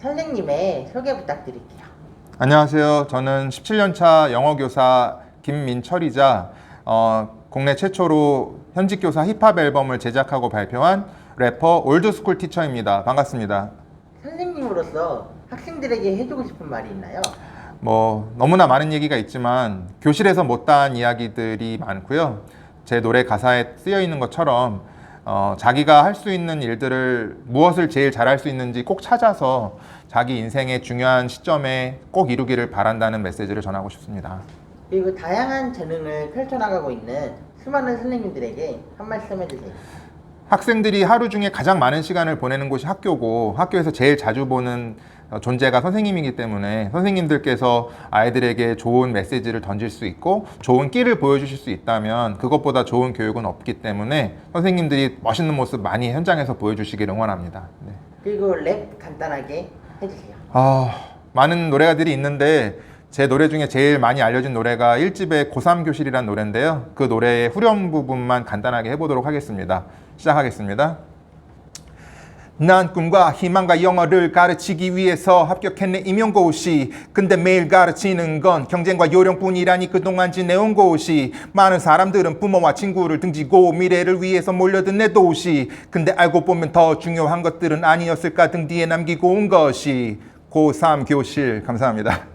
선생님의 소개 부탁드릴게요. 안녕하세요. 저는 17년차 영어교사 김민철이자 어, 국내 최초로 현직 교사 힙합 앨범을 제작하고 발표한 래퍼 올드스쿨 티처입니다. 반갑습니다. 선생님으로서 학생들에게 해주고 싶은 말이 있나요? 뭐 너무나 많은 얘기가 있지만 교실에서 못다한 이야기들이 많고요. 제 노래 가사에 쓰여 있는 것처럼 어, 자기가 할 수 있는 일들을 무엇을 제일 잘할 수 있는지 꼭 찾아서 자기 인생의 중요한 시점에 꼭 이루기를 바란다는 메시지를 전하고 싶습니다. 그리고 다양한 재능을 펼쳐나가고 있는 수많은 선생님들에게 한 말씀 해주세요. 학생들이 하루 중에 가장 많은 시간을 보내는 곳이 학교고 학교에서 제일 자주 보는 어, 존재가 선생님이기 때문에 선생님들께서 아이들에게 좋은 메시지를 던질 수 있고 좋은 끼를 보여주실 수 있다면 그것보다 좋은 교육은 없기 때문에 선생님들이 멋있는 모습 많이 현장에서 보여주시길 응원합니다. 네. 그리고 랩 간단하게 해주세요. 아, 많은 노래가들이 있는데 제 노래 중에 제일 많이 알려진 노래가 1집의 고3 교실이란 노래인데요. 그 노래의 후렴 부분만 간단하게 해보도록 하겠습니다. 시작하겠습니다. 난 꿈과 희망과 영어를 가르치기 위해서 합격했네 임용고시 근데 매일 가르치는 건 경쟁과 요령뿐이라니 그동안 지내온 곳이 많은 사람들은 부모와 친구를 등지고 미래를 위해서 몰려든 내 도시 근데 알고 보면 더 중요한 것들은 아니었을까 등 뒤에 남기고 온 것이. 고3 교실. 감사합니다